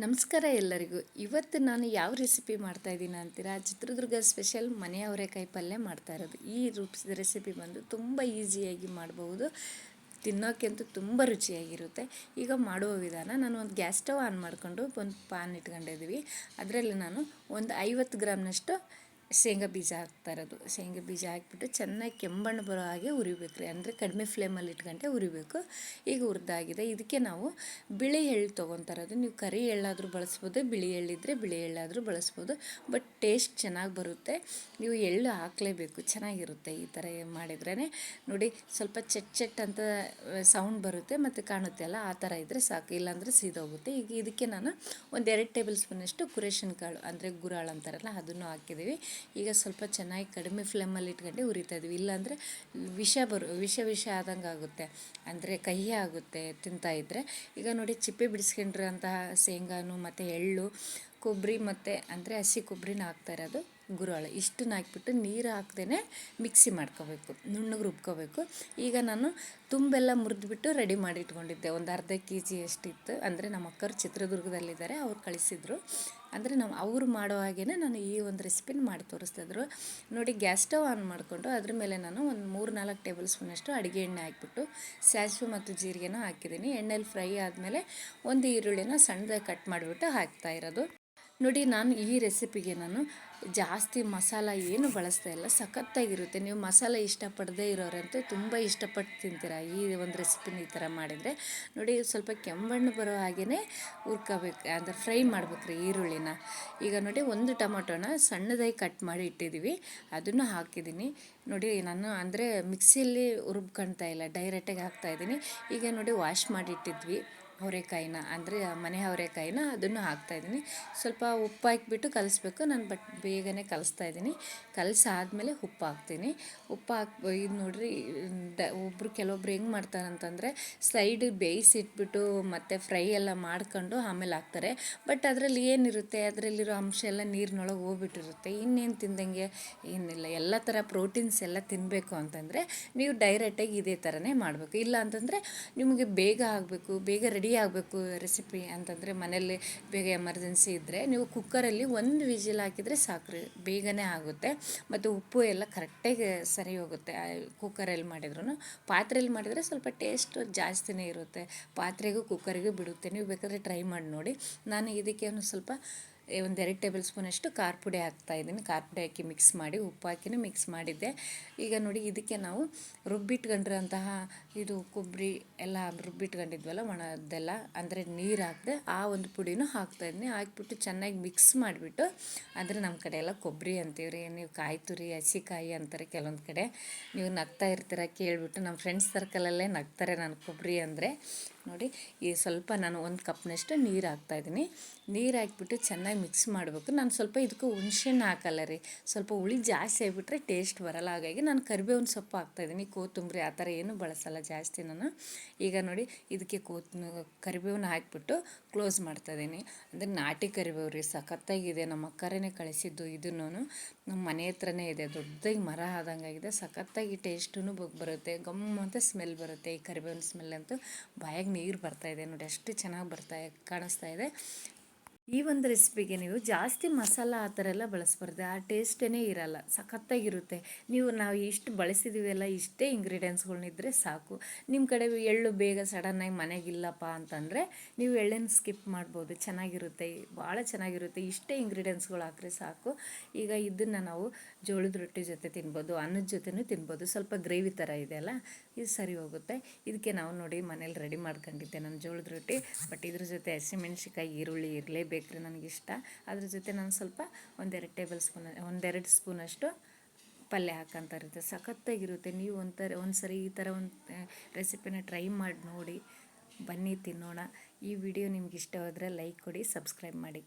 ನಮಸ್ಕಾರ ಎಲ್ಲರಿಗೂ. ಇವತ್ತು ನಾನು ಯಾವ ರೆಸಿಪಿ ಮಾಡ್ತಾ ಇದ್ದೀನಿ ಅಂತೀರಾ? ಚಿತ್ರದುರ್ಗ ಸ್ಪೆಷಲ್ ಮನೆ ಅವರೆಕಾಯಿ ಪಲ್ಯ ಮಾಡ್ತಾ ಇರೋದು. ಈ ರೂಪ್ಸ್ ರೆಸಿಪಿ ಬಂದು ತುಂಬ ಈಸಿಯಾಗಿ ಮಾಡಬಹುದು. ತಿನ್ನೋಕ್ಕಂತೂ ತುಂಬ ರುಚಿಯಾಗಿರುತ್ತೆ. ಈಗ ಮಾಡುವ ವಿಧಾನ, ನಾನು ಒಂದು ಗ್ಯಾಸ್ ಸ್ಟವ್ ಆನ್ ಮಾಡಿಕೊಂಡು ಒಂದು ಪಾನ್ ಇಟ್ಕೊಂಡಿದ್ದೀವಿ. ಅದರಲ್ಲಿ ನಾನು ಒಂದು ಐವತ್ತು ಗ್ರಾಮ್ನಷ್ಟು ಶೇಂಗಾ ಬೀಜ ಹಾಕ್ತಾ ಇರೋದು ಶೇಂಗಾ ಬೀಜ ಹಾಕಿಬಿಟ್ಟು ಚೆನ್ನಾಗಿ ಕೆಂಬಣ್ಣ ಬರೋ ಹಾಗೆ ಉರಿಬೇಕು ರೀ ಅಂದರೆ ಕಡಿಮೆ ಫ್ಲೇಮಲ್ಲಿ ಇಟ್ಕೊಂಡೆ ಉರಿಬೇಕು. ಈಗ ಹುರಿದಾಗಿದೆ ಇದಕ್ಕೆ ನಾವು ಬಿಳಿ ಎಳ್ಳು ತೊಗೊತಾ ಇರೋದು ನೀವು ಕರಿ ಎಳ್ಳಾದರೂ ಬಳಸ್ಬೋದು, ಬಿಳಿ ಎಳ್ಳಿದ್ರೆ ಬಿಳಿ ಎಳ್ಳಾದರೂ ಬಳಸ್ಬೋದು. ಬಟ್ ಟೇಸ್ಟ್ ಚೆನ್ನಾಗಿ ಬರುತ್ತೆ. ನೀವು ಎಳ್ಳು ಹಾಕಲೇಬೇಕು. ಚೆನ್ನಾಗಿರುತ್ತೆ ಈ ಥರ ಮಾಡಿದ್ರೇ ನೋಡಿ, ಸ್ವಲ್ಪ ಚಟ್ ಚಟ್ ಅಂತ ಸೌಂಡ್ ಬರುತ್ತೆ ಮತ್ತು ಕಾಣುತ್ತೆ ಅಲ್ಲ? ಆ ಥರ ಇದ್ದರೆ ಸಾಕು. ಇಲ್ಲಾಂದರೆ ಸೀದೋಗುತ್ತೆ. ಈಗ ಇದಕ್ಕೆ ನಾನು ಒಂದು ಎರಡು ಟೇಬಲ್ ಸ್ಪೂನಷ್ಟು ಕುರೇಷನ್ ಕಾಳು, ಅಂದರೆ ಗುರಾಳು ಅಂತಾರಲ್ಲ, ಅದನ್ನು ಹಾಕಿದ್ದೀವಿ. ಈಗ ಸ್ವಲ್ಪ ಚೆನ್ನಾಗಿ ಕಡಿಮೆ ಫ್ಲೇಮಲ್ಲಿ ಇಟ್ಕೊಂಡು ಉರಿತಾ ಇದ್ವಿ. ಇಲ್ಲಾಂದರೆ ವಿಷ ಬರು, ವಿಷ ವಿಷ ಆದಂಗೆ ಆಗುತ್ತೆ. ಅಂದರೆ ಕಹಿ ಆಗುತ್ತೆ ತಿಂತಾ ಇದ್ದರೆ ಈಗ ನೋಡಿ ಚಿಪ್ಪೆ ಬಿಡಿಸ್ಕೊಂಡಿರೋಂತಹ ಶೇಂಗಾನು ಮತ್ತು ಎಳ್ಳು ಕೊಬ್ಬರಿ ಮತ್ತು ಅಂದರೆ ಹಸಿ ಕೊಬ್ಬರಿನ ಹಾಕ್ತಾ ಇರೋದು ಗುರಾಳು ಇಷ್ಟನ್ನ ಹಾಕ್ಬಿಟ್ಟು ನೀರು ಹಾಕ್ದೇ ಮಿಕ್ಸಿ ಮಾಡ್ಕೋಬೇಕು, ನುಣ್ಣಗೆ ರುಬ್ಕೋಬೇಕು. ಈಗ ನಾನು ತುಂಬೆಲ್ಲ ಮುರಿದ್ಬಿಟ್ಟು ರೆಡಿ ಮಾಡಿ ಇಟ್ಕೊಂಡಿದ್ದೆ ಒಂದು ಅರ್ಧ ಕೆ ಜಿ ಅಷ್ಟಿತ್ತು. ಅಂದರೆ ನಮ್ಮ ಅಕ್ಕರು ಚಿತ್ರದುರ್ಗದಲ್ಲಿದ್ದಾರೆ, ಅವ್ರು ಕಳಿಸಿದ್ರು. ಅಂದರೆ ನಾವು ಅವರು ಮಾಡೋ ಹಾಗೇ ನಾನು ಈ ಒಂದು ರೆಸಿಪಿನ ಮಾಡಿ ತೋರಿಸ್ತಿದ್ರು ನೋಡಿ, ಗ್ಯಾಸ್ ಸ್ಟವ್ ಆನ್ ಮಾಡಿಕೊಂಡು ಅದ್ರ ಮೇಲೆ ನಾನು ಒಂದು ಮೂರು ನಾಲ್ಕು ಟೇಬಲ್ ಸ್ಪೂನಷ್ಟು ಅಡುಗೆ ಎಣ್ಣೆ ಹಾಕ್ಬಿಟ್ಟು ಸಾಸಿವೆ ಮತ್ತು ಜೀರಿಗೆನೂ ಹಾಕಿದ್ದೀನಿ. ಎಣ್ಣೆಲಿ ಫ್ರೈ ಆದಮೇಲೆ ಒಂದು ಈರುಳ್ಳಿನ ಸಣ್ಣದಾಗಿ ಕಟ್ ಮಾಡಿಬಿಟ್ಟು ಹಾಕ್ತಾ ಇರೋದು. ನೋಡಿ, ನಾನು ಈ ರೆಸಿಪಿಗೆ ನಾನು ಜಾಸ್ತಿ ಮಸಾಲ ಏನು ಬಳಸ್ತಾ ಇಲ್ಲ. ಸಖತ್ತಾಗಿರುತ್ತೆ. ನೀವು ಮಸಾಲ ಇಷ್ಟಪಡದೇ ಇರೋರಂತೂ ತುಂಬ ಇಷ್ಟಪಟ್ಟು ತಿಂತೀರ? ಈ ಒಂದು ರೆಸಿಪಿನ ಈ ಥರ ಮಾಡಿದರೆ. ನೋಡಿ, ಸ್ವಲ್ಪ ಕೆಂಬಣ್ಣು ಬರೋ ಹಾಗೆಯೇ ಹುರ್ಕೋಬೇಕು. ಅಂದರೆ ಫ್ರೈ ಮಾಡ್ಬೇಕ್ರಿ ಈರುಳ್ಳಿನ. ಈಗ ನೋಡಿ, ಒಂದು ಟೊಮೊಟೊನ ಸಣ್ಣದಾಗಿ ಕಟ್ ಮಾಡಿ ಇಟ್ಟಿದ್ದೀವಿ. ಅದನ್ನು ಹಾಕಿದ್ದೀನಿ. ನೋಡಿ, ನಾನು ಅಂದರೆ ಮಿಕ್ಸಿಯಲ್ಲಿ ರುಬ್ಕೊಳ್ತಾ ಇಲ್ಲ. ಡೈರೆಕ್ಟಾಗಿ ಹಾಕ್ತಾಯಿದ್ದೀನಿ ಈಗ ನೋಡಿ, ವಾಶ್ ಮಾಡಿ ಇಟ್ಟಿದ್ವಿ. ಅವರೆಕಾಯಿನ, ಅಂದರೆ ಮನೆ ಅವರೆಕಾಯಿನ ಅದನ್ನು ಹಾಕ್ತಾಯಿದ್ದೀನಿ ಸ್ವಲ್ಪ ಉಪ್ಪು ಹಾಕಿಬಿಟ್ಟು ಕಲಿಸ್ಬೇಕು. ನಾನು ಬಟ್ ಬೇಗನೆ ಕಲಿಸ್ತಾ ಇದ್ದೀನಿ. ಕಲಸಾದ್ಮೇಲೆ ಉಪ್ಪು ಹಾಕ್ತೀನಿ. ಉಪ್ಪು ಹಾಕಿ, ಇದು ನೋಡ್ರಿ, ಡ ಒಬ್ಬರು ಕೆಲವೊಬ್ರು ಹೆಂಗೆ ಮಾಡ್ತಾರಂತಂದರೆ ಸೈಡ್ ಬೇಯಿಸಿಟ್ಬಿಟ್ಟು ಮತ್ತು ಫ್ರೈ ಎಲ್ಲ ಮಾಡ್ಕೊಂಡು ಆಮೇಲೆ ಹಾಕ್ತಾರೆ. ಬಟ್ ಅದರಲ್ಲಿ ಏನಿರುತ್ತೆ? ಅದರಲ್ಲಿರೋ ಅಂಶ ಎಲ್ಲ ನೀರಿನೊಳಗೆ ಹೋಗ್ಬಿಟ್ಟಿರುತ್ತೆ. ಇನ್ನೇನು ತಿಂದಂಗೆ ಏನಿಲ್ಲ. ಎಲ್ಲ ಥರ ಪ್ರೋಟೀನ್ಸ್ ಎಲ್ಲ ತಿನ್ನಬೇಕು ಅಂತಂದರೆ ನೀವು ಡೈರೆಕ್ಟಾಗಿ ಇದೇ ಥರನೇ ಮಾಡಬೇಕು. ಇಲ್ಲ ಅಂತಂದರೆ ನಿಮಗೆ ಬೇಗ ಆಗಬೇಕು. ಬೇಗ ರೆಡಿ ರೆಡಿ ಆಗಬೇಕು ರೆಸಿಪಿ ಅಂತಂದರೆ ಮನೆಯಲ್ಲಿ ಬೇಗ ಎಮರ್ಜೆನ್ಸಿ ಇದ್ದರೆ ನೀವು ಕುಕ್ಕರಲ್ಲಿ ಒಂದು ವಿಜಿಲ್ ಹಾಕಿದರೆ ಸಾಕು ಬೇಗನೆ ಆಗುತ್ತೆ. ಮತ್ತು ಉಪ್ಪು ಎಲ್ಲ ಕರೆಕ್ಟಾಗಿ ಸರಿ ಹೋಗುತ್ತೆ. ಕುಕ್ಕರಲ್ಲಿ ಮಾಡಿದ್ರು ಪಾತ್ರೆಯಲ್ಲಿ ಮಾಡಿದರೆ ಸ್ವಲ್ಪ ಟೇಸ್ಟ್ ಜಾಸ್ತಿನೇ ಇರುತ್ತೆ. ಪಾತ್ರೆಗೂ ಕುಕ್ಕರಿಗೂ ಬಿಡುತ್ತೆ. ನೀವು ಬೇಕಾದರೆ ಟ್ರೈ ಮಾಡಿ ನೋಡಿ. ನಾನು ಇದಕ್ಕೆ ಒಂದು ಸ್ವಲ್ಪ ಒಂದು ಎರಡು ಟೇಬಲ್ ಸ್ಪೂನಷ್ಟು ಖಾರ ಪುಡಿ ಹಾಕ್ತಾಯಿದ್ದೀನಿ ಖಾರ ಪುಡಿ ಹಾಕಿ ಮಿಕ್ಸ್ ಮಾಡಿ, ಉಪ್ಪು ಹಾಕಿನೂ ಮಿಕ್ಸ್ ಮಾಡಿದ್ದೆ. ಈಗ ನೋಡಿ ಇದಕ್ಕೆ ನಾವು ರುಬ್ಬಿಟ್ಕೊಂಡಿರೋಂತಹ ಇದು ಕೊಬ್ಬರಿ ಎಲ್ಲ ರುಬ್ಬಿಟ್ಕೊಂಡಿದ್ವಲ್ಲ ಒಣದೆಲ್ಲ ಅಂದರೆ ನೀರು ಹಾಕಿದೆ ಆ ಒಂದು ಪುಡಿನೂ ಹಾಕ್ತಾಯಿದ್ದೀನಿ ಹಾಕಿಬಿಟ್ಟು ಚೆನ್ನಾಗಿ ಮಿಕ್ಸ್ ಮಾಡಿಬಿಟ್ಟು ಅಂದರೆ ನಮ್ಮ ಕಡೆ ಎಲ್ಲ ಕೊಬ್ಬರಿ ಅಂತೀವ್ರಿ, ನೀವು ಕಾಯಿ ತುರಿ ಹಸಿಕಾಯಿ ಅಂತಾರೆ ಕೆಲವೊಂದು ಕಡೆ. ನೀವು ನಗ್ತಾ ಇರ್ತೀರ ಕೇಳಿಬಿಟ್ಟು ನಮ್ಮ ಫ್ರೆಂಡ್ಸ್ ಸರ್ಕಲಲ್ಲೇ ನಗ್ತಾರೆ ನಾನು ಕೊಬ್ಬರಿ ಅಂದರೆ. ನೋಡಿ, ಈ ಸ್ವಲ್ಪ ನಾನು ಒಂದು ಕಪ್ನಷ್ಟು ನೀರು ಹಾಕ್ತಾಯಿದ್ದೀನಿ. ನೀರು ಹಾಕ್ಬಿಟ್ಟು ಚೆನ್ನಾಗಿ ಮಿಕ್ಸ್ ಮಾಡಬೇಕು. ನಾನು ಸ್ವಲ್ಪ ಇದಕ್ಕೆ ಹುಣ್ಸೆಹಣ್ಣು ಹಾಕಲ್ಲ ರೀ. ಸ್ವಲ್ಪ ಹುಳಿ ಜಾಸ್ತಿ ಆಗಿಬಿಟ್ರೆ ಟೇಸ್ಟ್ ಬರಲ್ಲ. ಹಾಗಾಗಿ ನಾನು ಕರಿಬೇವಿನ ಸೊಪ್ಪು ಹಾಕ್ತಾಯಿದ್ದೀನಿ. ಕೊತ್ತಂಬರಿ ಆ ಥರ ಏನು ಬಳಸಲ್ಲ ಜಾಸ್ತಿ ನಾನು. ಈಗ ನೋಡಿ, ಇದಕ್ಕೆ ಕೋತ್ ಕರಿಬೇವನ್ನ ಹಾಕಿಬಿಟ್ಟು ಕ್ಲೋಸ್ ಮಾಡ್ತಾಯಿದ್ದೀನಿ. ಅಂದರೆ ನಾಟಿ ಕರಿಬೇವು ರೀ. ಸಖತ್ತಾಗಿದೆ. ನಮ್ಮ ಅಕ್ಕರೇ ಕಳಿಸಿದ್ದು ಇದನ್ನು ನಮ್ಮ ಮನೆ ಹತ್ರನೇ ಇದೆ. ದೊಡ್ಡದಾಗಿ ಮರ ಆದಂಗಾಗಿದೆ. ಸಖತ್ತಾಗಿ ಟೇಸ್ಟೂ ಬರುತ್ತೆ. ಗಮ್ ಅಂತ ಸ್ಮೆಲ್ ಬರುತ್ತೆ ಈ ಕರಿಬೇವಿನ ಸ್ಮೆಲ್ ಅಂತೂ. ಬಾಯಾಗ ನೀರು ಇದೆ ನೋಡಿ ಅಷ್ಟು ಚೆನ್ನಾಗಿ ಬರ್ತಾ ಕಾಣಿಸ್ತಾ ಇದೆ. ಈ ಒಂದು ರೆಸಿಪಿಗೆ ನೀವು ಜಾಸ್ತಿ ಮಸಾಲ ಆ ಥರ ಎಲ್ಲ ಬಳಸ್ಬಾರ್ದು. ಆ ಟೇಸ್ಟೇ ಇರಲ್ಲ. ಸಖತ್ತಾಗಿರುತ್ತೆ. ನೀವು ನಾವು ಇಷ್ಟು ಬಳಸಿದ್ದೀವಲ್ಲ ಇಷ್ಟೇ ಇಂಗ್ರೀಡಿಯೆಂಟ್ಸ್ಗಳನ್ನಿದ್ರೆ ಸಾಕು. ನಿಮ್ಮ ಕಡೆ ಎಳ್ಳು ಬೇಗ ಸಡನ್ನಾಗಿ ಮನೆಗಿಲ್ಲಪ್ಪ ಅಂತಂದರೆ ನೀವು ಎಳ್ಳನ್ನು ಸ್ಕಿಪ್ ಮಾಡ್ಬೋದು. ಚೆನ್ನಾಗಿರುತ್ತೆ. ಭಾಳ ಚೆನ್ನಾಗಿರುತ್ತೆ. ಇಷ್ಟೇ ಇಂಗ್ರೀಡಿಯೆಂಟ್ಸ್ಗಳು ಹಾಕ್ರೆ ಸಾಕು. ಈಗ ಇದನ್ನು ನಾವು ಜೋಳದ ರೊಟ್ಟಿ ಜೊತೆ ತಿನ್ಬೋದು, ಅನ್ನದ ಜೊತೆನೂ ತಿನ್ಬೋದು. ಸ್ವಲ್ಪ ಗ್ರೇವಿ ಥರ ಇದೆಯಲ್ಲ ಇದು ಸರಿ ಹೋಗುತ್ತೆ. ಇದಕ್ಕೆ ನಾವು ನೋಡಿ ಮನೇಲಿ ರೆಡಿ ಮಾಡ್ಕೊಂಡಿದ್ದೆ ನಾನು ಜೋಳದ ರೊಟ್ಟಿ. ಬಟ್ ಇದ್ರ ಜೊತೆ ಹಸಿಮೆಣ್ಸಿಕಾಯಿ ಈರುಳ್ಳಿ ಇರಲೇಬೇಕು ಬೇಕ್ರಿ ನನಗಿಷ್ಟ. ಅದ್ರ ಜೊತೆ ನಾನು ಸ್ವಲ್ಪ ಒಂದೆರಡು ಟೇಬಲ್ ಸ್ಪೂನ್, ಒಂದೆರಡು ಸ್ಪೂನಷ್ಟು ಪಲ್ಯ ಹಾಕಂತ ಇರುತ್ತೆ. ಸಖತ್ತಾಗಿರುತ್ತೆ. ನೀವು ಒಂಥರ ಒಂದು ಸರಿ ಈ ಥರ ಒಂದು ರೆಸಿಪಿನ ಟ್ರೈ ಮಾಡಿ ನೋಡಿ. ಬನ್ನಿ ತಿನ್ನೋಣ. ಈ ವಿಡಿಯೋ ನಿಮ್ಗೆ ಇಷ್ಟವಾದರೆ ಲೈಕ್ ಕೊಡಿ, ಸಬ್ಸ್ಕ್ರೈಬ್ ಮಾಡಿ.